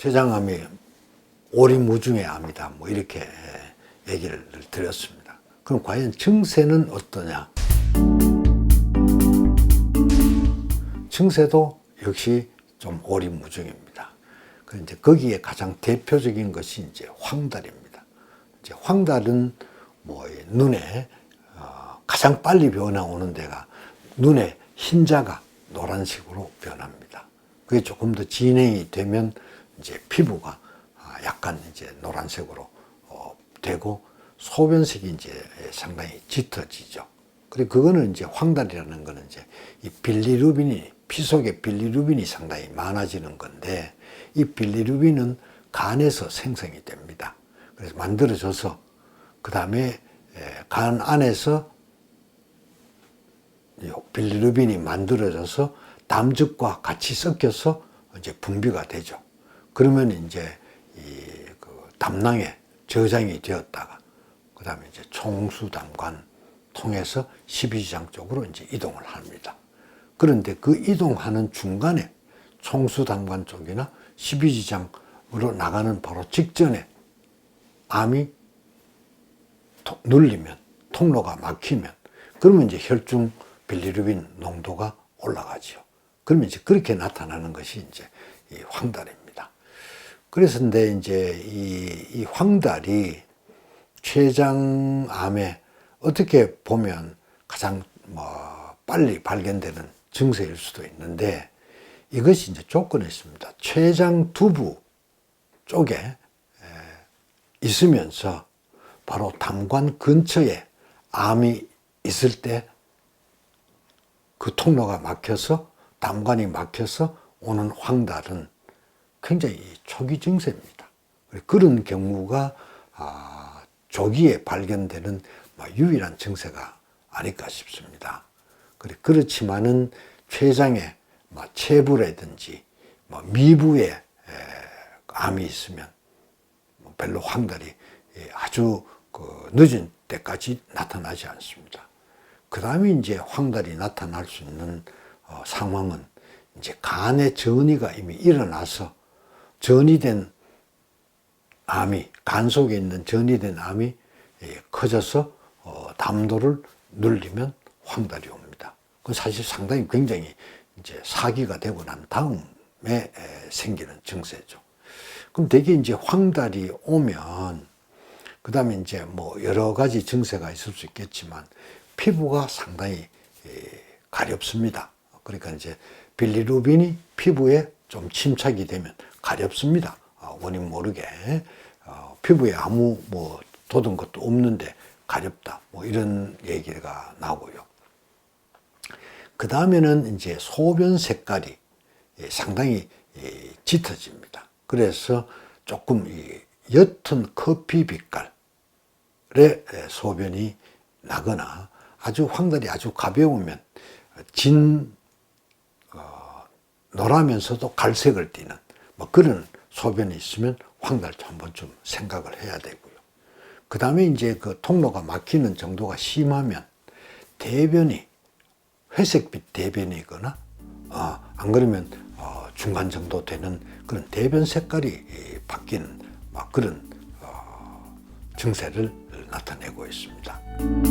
췌장암이 오리무중의 암이다. 뭐 이렇게 얘기를 드렸습니다. 그럼 과연 증세는 어떠냐? 증세도 역시 좀 오리무중입니다. 그 이제 거기에 가장 대표적인 것이 이제 황달입니다. 이제 황달은 뭐이 눈에 어, 가장 빨리 변화오는 데가 눈에 흰자가 노란색으로 변합니다. 그게 조금 더 진행이 되면 이제 피부가 아, 약간 이제 노란색으로 어, 되고 소변색이 이제 상당히 짙어지죠. 그리고 그거는 이제 황달이라는 거는 이제 이 빌리루빈이 피 속에 빌리루빈이 상당히 많아지는 건데 이 빌리루빈은 간에서 생성이 됩니다. 그래서 만들어져서 그 다음에 간 안에서 이 빌리루빈이 만들어져서 담즙과 같이 섞여서 이제 분비가 되죠. 그러면 이제 이그 담낭에 저장이 되었다가 그 다음에 이제 총수담관 통해서 십이지장 쪽으로 이제 이동을 합니다. 그런데 그 이동하는 중간에 총수담관 쪽이나 십이지장으로 나가는 바로 직전에 암이 통- 눌리면 통로가 막히면 그러면 이제 혈중 빌리루빈 농도가 올라가지요. 그러면 이제 그렇게 나타나는 것이 이제 이 황달입니다. 그래서 근데 이제 이, 이 황달이 췌장암에 어떻게 보면 가장 뭐 빨리 발견되는 증세일 수도 있는데 이것이 이제 조건이 있습니다. 췌장 두부 쪽에 에, 있으면서 바로 담관 근처에 암이 있을 때 그 통로가 막혀서 담관이 막혀서 오는 황달은 굉장히 초기 증세입니다. 그런 경우가 아, 조기에 발견되는 뭐 유일한 증세가 아닐까 싶습니다. 그렇지만은 췌장에 뭐 체부라든지 뭐 미부에 에, 암이 있으면 뭐 별로 황달이 예, 아주 그 늦은 때까지 나타나지 않습니다. 그 다음에 이제 황달이 나타날 수 있는 어, 상황은 이제 간의 전이가 이미 일어나서 전이 된 암이 간 속에 있는 전이 된 암이 예, 커져서 어, 담도를 눌리면 황달이 옵니다. 그 사실 상당히 굉장히 이제 사기가 되고 난 다음에 에, 생기는 증세죠. 그럼 대개 이제 황달이 오면 그 다음에 이제 뭐 여러 가지 증세가 있을 수 있겠지만 피부가 상당히 에, 가렵습니다. 그러니까 이제 빌리루빈이 피부에 좀 침착이 되면 가렵습니다. 아, 원인 모르게 어, 피부에 아무 뭐 돋은 것도 없는데 가렵다. 뭐 이런 얘기가 나오고요. 그 다음에는 이제 소변 색깔이 예, 상당히 예, 짙어집니다. 그래서 조금 이 옅은 커피 빛깔의 예, 소변이 나거나 아주 황달이 아주 가벼우면 진 어, 노라면서도 갈색을 띠는 뭐 그런 소변이 있으면 황달 한 번쯤 생각을 해야 되고요. 그 다음에 이제 그 통로가 막히는 정도가 심하면 대변이 회색빛 대변이거나 어, 안 그러면 어, 중간 정도 되는 그런 대변 색깔이 이, 바뀌는 막 그런 어, 증세를 나타내고 있습니다.